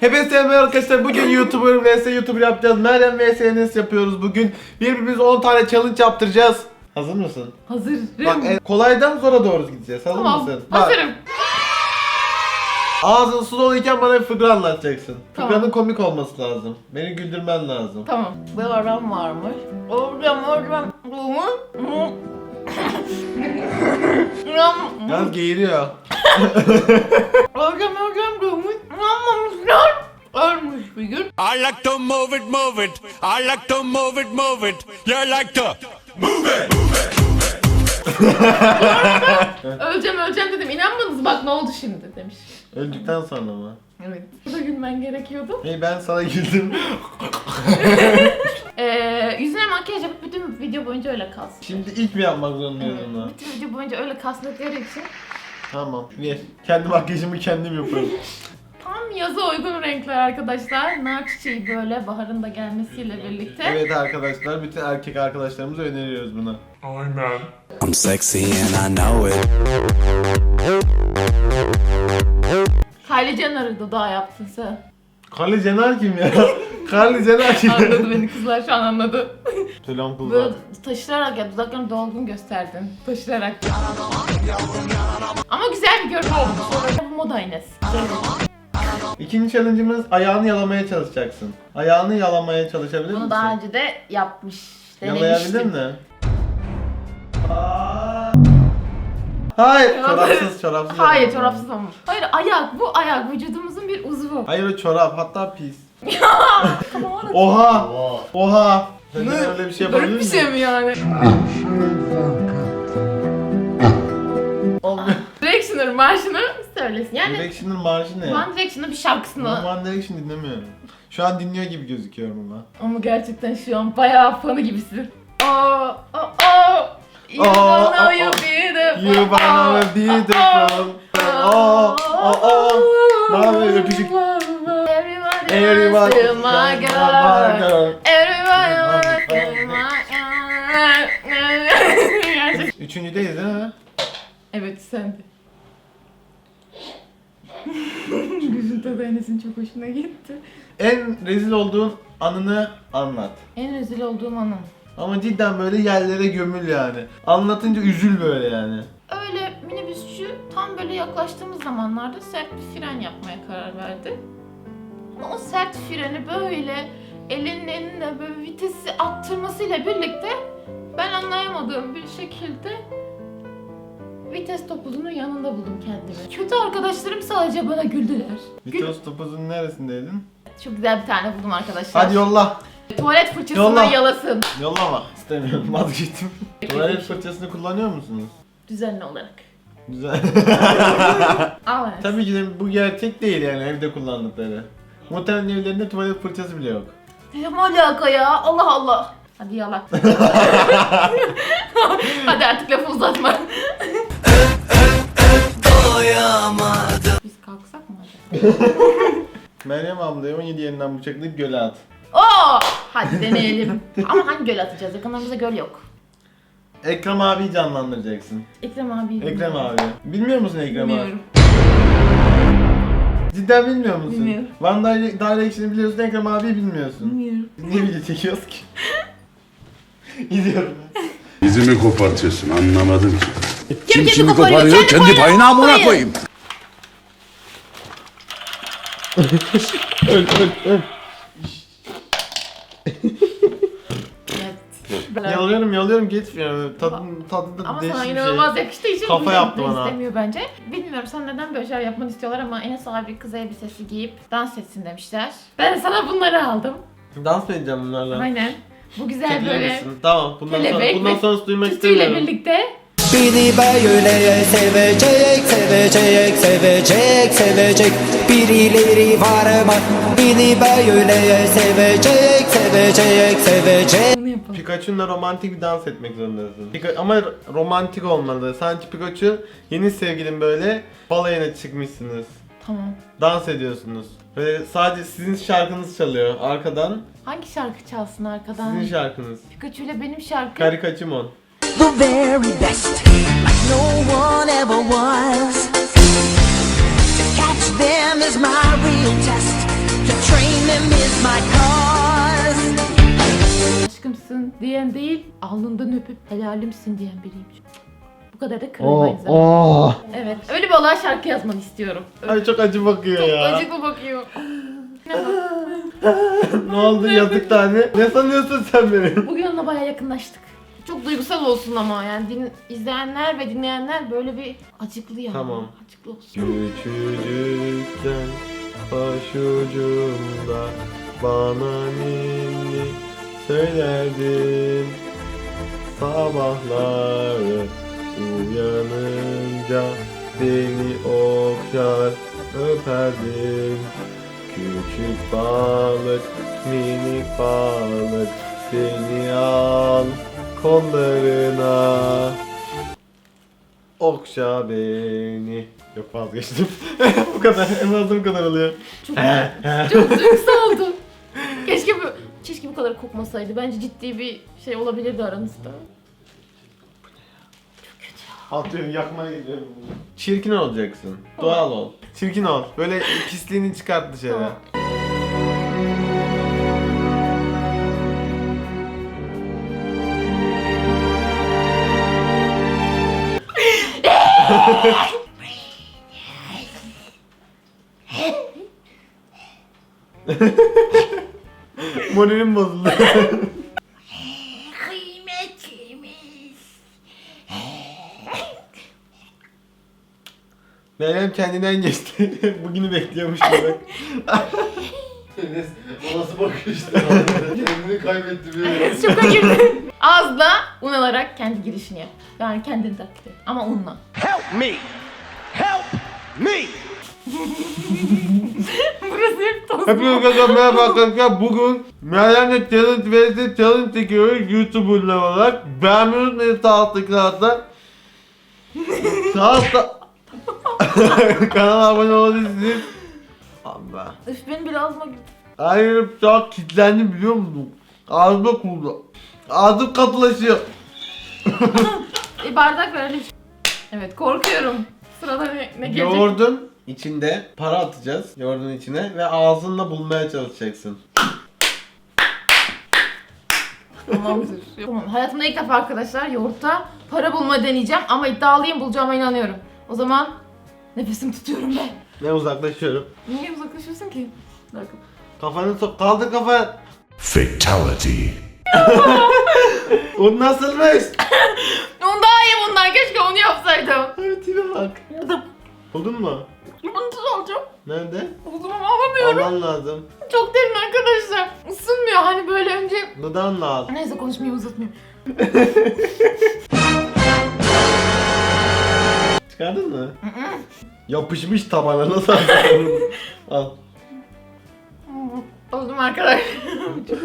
Hepinize selam arkadaşlar. Bugün YouTuber vs YouTuber yapacağız. Meryem vs Enes yapıyoruz bugün. Birbirimize 10 tane challenge yaptıracağız. Hazır mısın? Hazırım. Bak e, kolaydan zora doğru gideceğiz. Hazır tamam. mısın? Bak, Hazırım. ağzın su doluyken bana bir fıkra anlatacaksın. Tamam. Fıkranın komik olması lazım. Beni güldürmen lazım. Tamam. Bir aram varmış. Oradan oradan. Yalnız geğiriyor. Oradan oradan durmuş. Anlamışlar. Ölmüş bir gün. I like to move it, move it. I like to move it, move it. You like to move it. Öleceğim öleceğim dedim. İnanmadınız bak ne oldu şimdi demiş. Öldükten sonra mı? Evet. Burada gülmen gerekiyordu. Hey ben sana güldüm. Ee, yüzüne makyaj yapıp bütün video boyunca öyle kalsın. Şimdi ilk mi yapmak zorundayız bunu? Bütün video boyunca öyle kastıkları için Tamam. Ver. Kendi makyajımı kendim yaparım. tam yaza uygun renkler arkadaşlar. Nar çiçeği böyle baharın da gelmesiyle birlikte. Evet arkadaşlar, bütün erkek arkadaşlarımıza öneriyoruz bunu. I'm sexy and I know it. Kylie Jenner'ı dudağı yaptın sen. Carly Jenner kim ya? Carly Jenner kim? Anladı beni kızlar şu an anladı. Selam kızlar. Böyle taşırarak ya dudaklarını dolgun gösterdin. Taşırarak. Ama güzel bir görünüm oldu. Bu moda Enes. İkinci challenge'ımız ayağını yalamaya çalışacaksın. Ayağını yalamaya çalışabilir Bunu misin? daha önce de yapmış. Yalayabilir Denemiştim. mi? Aa! Hayır, çorapsız, çorapsız. Hayır yapalım. çorapsız olmuş. Hayır ayak bu ayak vücudumuzun bir uzvu. Hayır o çorap, hatta pis. Oha! Oha! Sen de öyle bir şey yapabilir Garip bir misin? şey mi yani? Directioner marşını söylesin. Yani Direction'ın marşı ne? One Direction'ın bir Ben şarkısını One Direction dinlemiyorum. Şu an dinliyor gibi gözüküyorum ama. ama gerçekten şu an bayağı fanı gibisin. Oh, oh, oh. You Oh, don't know oh, you oh. beautiful. You wanna Oh, be oh, beautiful. Oh, oh, oh. Ne yapıyor öpücük? Everybody Everyone to my girl. wants to my girl. Üçüncüdeyiz değil mi? Evet sen de. Gözün tadı Enes'in çok hoşuna gitti. En rezil olduğun anını anlat. En rezil olduğum anım. Ama cidden böyle yerlere gömül yani. Anlatınca üzül böyle yani. Öyle minibüsçü tam böyle yaklaştığımız zamanlarda sert bir fren yapmaya karar verdi. Ama sert freni böyle elinin eline böyle vitesi attırmasıyla birlikte ben anlayamadığım bir şekilde vites topuzunun yanında buldum kendimi. Kötü arkadaşlarım sadece bana güldüler. Vitos topuzun neresindeydin? Çok güzel bir tane buldum arkadaşlar. Hadi yolla. Tuvalet fırçasını Yolla. yalasın. Yollama. İstemiyorum vazgeçtim. Tuvalet fırçasını kullanıyor musunuz? Düzenli olarak. Güzel. Enes. Tabii ki de bu gerçek değil yani evde kullandıkları. Muhtemelen evlerinde tuvalet fırçası bile yok. Ne alaka ya? Allah Allah. Hadi yala. Hadi artık lafı uzatma. Biz kalksak mı acaba? Meryem ablayı 17 yerinden bıçaklayıp göle at. Oo! Hadi deneyelim. Ama hangi göl atacağız? Yakınlarımızda göl yok. Ekrem abiyi canlandıracaksın. Ekrem abi. Ekrem abi. Bilmiyor musun Ekrem abi? Bilmiyorum. Cidden bilmiyor musun? Bilmiyorum. One Dire- Direction'ı biliyorsun Ekrem abiyi bilmiyorsun. Bilmiyorum. Niye video çekiyoruz ki? İzliyorum ben. Dizimi kopartıyorsun anlamadım ki. Kim kimi kimi koparıyor? Kendi payına payına amına koyayım. Evet. Yalıyorum yalıyorum geçmiyor. Tadın, tadı da Ama değişik sana bir şey. inanılmaz yakıştığı için Kafa yaptı bana. istemiyor bence. Bilmiyorum sen neden böyle şeyler yapmanı istiyorlar ama Enes abi kız elbisesi giyip dans etsin demişler. Ben sana bunları aldım. Dans mı edeceğim bunlarla? Aynen. Bu güzel Çekilir böyle misin? Tamam. Bundan sonra, kelebek bundan ve sonrası duymak tütüyle istemiyorum. birlikte Beni böyle sevecek, sevecek, sevecek, sevecek Birileri var mı? Beni böyle sevecek, sevecek, sevecek. Pikachu'nunla romantik bir dans etmek zorundasın. Pika- ama romantik olmalı. Sanki Pikachu yeni sevgilin böyle balayına çıkmışsınız. Tamam. Dans ediyorsunuz. Böyle sadece sizin şarkınız çalıyor arkadan. Hangi şarkı çalsın arkadan? Sizin şarkınız. Pikachu ile benim şarkı. Karikaçimon. the very best, like no one ever was. To catch them is my real test. my cause. Aşkımsın diyen değil, alnından öpüp helalimsin diyen biriyim. Bu kadar da kırılmayız. ama. Evet, öyle bir olay şarkı yazmanı istiyorum. Ay çok acı bakıyor Çok ya. acıklı bakıyor. ne oldu yazık tane? Ne sanıyorsun sen beni? Bugün onunla bayağı yakınlaştık. Çok duygusal olsun ama yani din, izleyenler ve dinleyenler böyle bir acıklı yani. Tamam. Acıklı olsun. Küçücükken başucumda bana ninni söylerdin Sabahları uyanınca beni okşar öperdin Küçük balık minik balık beni al kollarına Okşa beni. Yok vazgeçtim. bu kadar. En fazla bu kadar oluyor. Çok duygusal oldu. Keşke bu, kadar kokmasaydı. Bence ciddi bir şey olabilirdi aranızda. Atıyorum yakmaya gidiyorum. Çirkin olacaksın. Doğal ol. Çirkin ol. Böyle pisliğini çıkart dışarı. Tamam. Moralim bozuldu. Meryem kendinden geçti. Bugünü bekliyormuş gibi. Enes o nasıl bakıyor işte. Kendini kaybetti bir. Şoka girdi. Ağızla un alarak kendi girişini yap. Yani kendini taklit et. Ama unla. Help me! Help me! Burası hep toz. Hepinize merhaba arkadaşlar. Bugün Meryem'le challenge vs challenge çekiyoruz YouTuber'lar olarak. Beğenmeyi unutmayın sağ saatte. sağ altta... Kanala abone olabilirsiniz. Allah. Üf benim bile ağzıma girdi. Hayır şu an kilitlendim biliyor musun? Ağzıma kurdu. Ağzım katılaşıyor. E, bardak verelim. Evet korkuyorum. Sırada ne, ne gelecek? Yoğurdun içinde para atacağız. Yoğurdun içine ve ağzınla bulmaya çalışacaksın. Tamamdır. Tamam. Hayatımda ilk defa arkadaşlar yoğurtta para bulma deneyeceğim ama iddialıyım bulacağıma inanıyorum. O zaman nefesimi tutuyorum ben. Ne uzaklaşıyorum. Niye uzaklaşıyorsun ki? Bir dakika. Kafanı sok. Kaldır kafanı. Fatality. O nasılmış? Onu daha iyi bundan keşke onu yapsaydım. Evet tipe bak. Buldun mu? Nerede? Ama alamıyorum. Alman lazım. Çok derin arkadaşlar. Isınmıyor hani böyle önce... Dudağın lazım. Neyse konuşmayayım uzatmayayım. Çıkardın mı? Yapışmış tabana nasıl aldın? Al. Oldum arkadaşlar.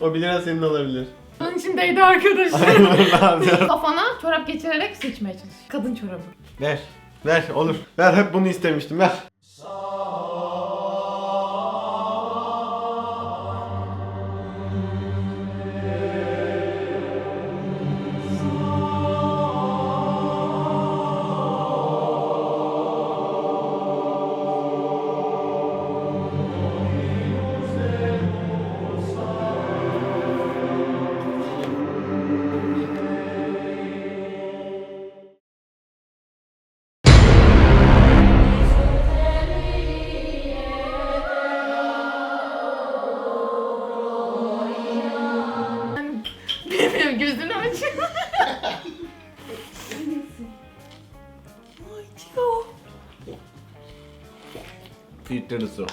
O 1 lira senin olabilir. Onun içindeydi arkadaşlar. Aynen. Kafana çorap geçirerek seçmeye çalış. Kadın çorabı. ver. Ver olur. Ver hep bunu istemiştim ver. Bilmiyorum gözünü aç. Ay Tio. Filtreli su.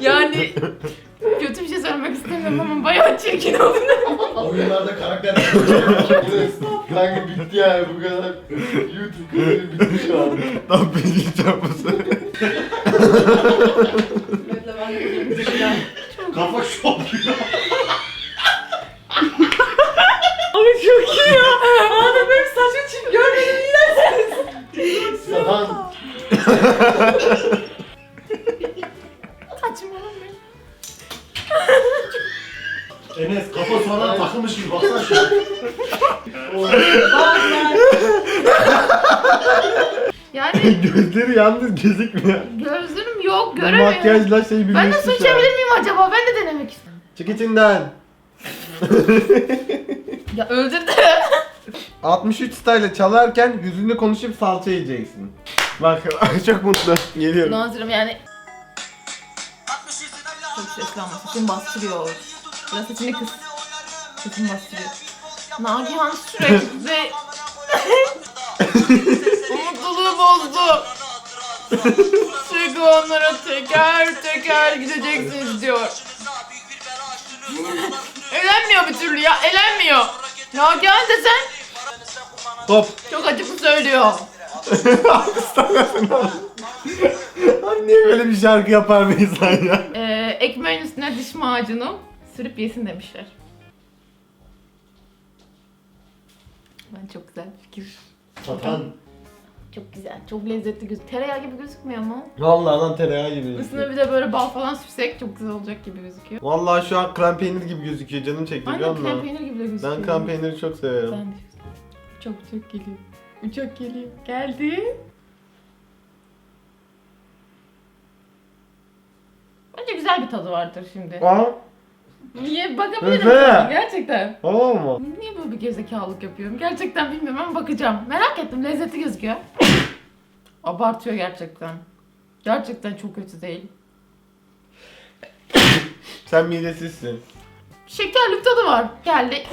Yani kötü bir şey söylemek istemiyorum ama bayağı çirkin oldu. Oyunlarda karakter Kanka bitti yani bu kadar. YouTube kanalı bitti şu an. Tam birinci çarpısı. Enes kafa sonradan takılmış gibi baksana şu an. Yani Gözleri yalnız gözükmüyor. gözlerim Yok göremiyorum. Makyajla şey Ben de birleşmiş su ya. içebilir miyim acaba? Ben de denemek istiyorum. Çık içinden. Ya öldürdü. 63 style çalarken yüzünde konuşup salça yiyeceksin. Bak çok mutlu. Geliyorum. Nazırım yani. Çok sesli ama sesim bastırıyor. Biraz sesini kıs. Sesim bastırıyor. Nagihan sürekli mutluluğu bozdu. Sürekli onlara teker teker gideceksiniz diyor. elenmiyor bir türlü ya, elenmiyor. Nagihan desen Hop. çok acıklı söylüyor. Lan niye böyle bir şarkı yapar bir insan ya? Ee, ekmeğin üstüne diş macunu sürüp yesin demişler. Ben çok güzel fikir. Satan. Çok güzel, çok lezzetli göz. Tereyağı gibi gözükmüyor mu? Vallahi lan tereyağı gibi. Üstüne bir de böyle bal falan sürsek çok güzel olacak gibi gözüküyor. Vallahi şu an krem peynir gibi gözüküyor canım çekti biliyor Aynen krem peynir gibi de gözüküyor. Ben krem peyniri çok severim. Ben de. Çok çok geliyor. Uçak geliyor. Geldi. Bence güzel bir tadı vardır şimdi. Aa, Niye bakabilirim Efe! sana, gerçekten. tamam mı? Niye böyle bir gerizekalılık yapıyorum? Gerçekten bilmiyorum ama bakacağım. Merak ettim. Lezzetli gözüküyor. Abartıyor gerçekten. Gerçekten çok kötü değil. Sen midesizsin. Şekerli tadı var. Geldi.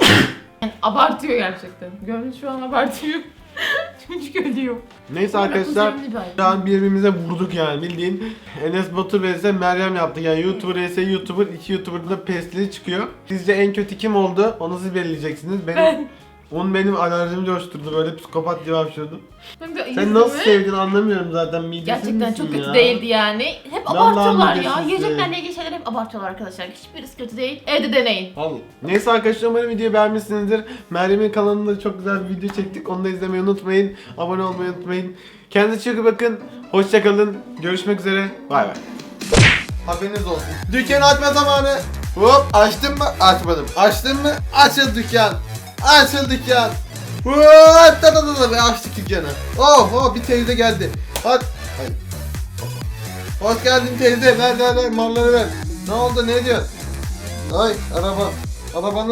Yani abartıyor gerçekten. Gönül şu an abartıyor. Çocuk ölüyor. Neyse arkadaşlar bir şu an birbirimize vurduk yani bildiğin Enes Batur vs Meryem yaptık yani YouTuber vs YouTuber iki YouTuber'ın da pesleri çıkıyor. Sizce en kötü kim oldu? Onu siz belirleyeceksiniz. Benim, Ben. Onun benim alerjimi coşturdu böyle psikopat gibi hapşırdım. Ben de Sen nasıl mi? sevdin anlamıyorum zaten midesiz Gerçekten çok kötü ya? değildi yani. Hep Vallahi abartıyorlar ya. midesizdi. Yiyeceklerle ilgili şeyler hep abartıyorlar arkadaşlar. Hiçbirisi kötü değil. Evde deneyin. Vallahi. Neyse arkadaşlar umarım videoyu beğenmişsinizdir. Meryem'in kanalında çok güzel bir video çektik. Onu da izlemeyi unutmayın. Abone olmayı unutmayın. Kendinize çok iyi bakın. Hoşçakalın. Görüşmek üzere. Bay bay. Haberiniz olsun. Dükkanı açma zamanı. Hop açtın mı? Açmadım. Açtın mı? Açıl dükkan. Açıl dükkan. Hop da da da da ve açtık dükkanı. Oh oh bir teyze geldi. Hadi. Ay. Hoş geldin teyze. Ver ver ver malları ver. Ne oldu ne diyorsun? Ay araba. Arabanın